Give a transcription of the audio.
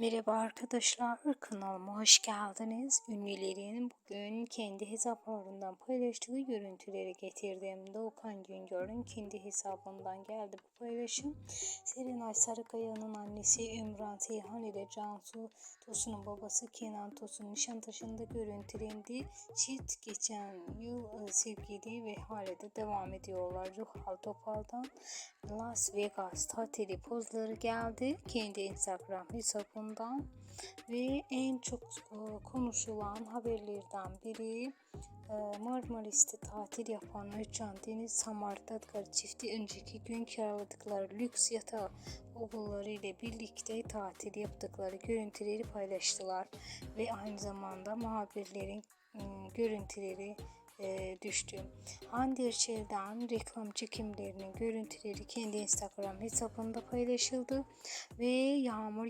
Merhaba arkadaşlar, kanalıma hoş geldiniz. Ünlülerin bugün kendi hesaplarından paylaştığı görüntüleri getirdim. Doğukan Güngör'ün kendi hesabından geldi bu paylaşım. Serenay Sarıkaya'nın annesi Ümran Seyhan ile Cansu Tosun'un babası Kenan Tosun Nişantaşı'nda görüntülendi. Çift geçen yıl e, sevgili ve hala devam ediyorlar. Ruhal Topal'dan Las Vegas tatili pozları geldi. Kendi Instagram hesabından ve en çok e, konuşulan haberlerden biri e, Marmaris'te tatil yapan Özcan Deniz Samartatkar çifti önceki gün kiraladıkları lüks yatağı oğulları ile birlikte tatil yaptıkları görüntüleri paylaştılar ve aynı zamanda muhabirlerin e, görüntüleri e, düştü. Hande Erçel'den reklam çekimlerinin görüntüleri kendi Instagram hesabında paylaşıldı ve Yağmur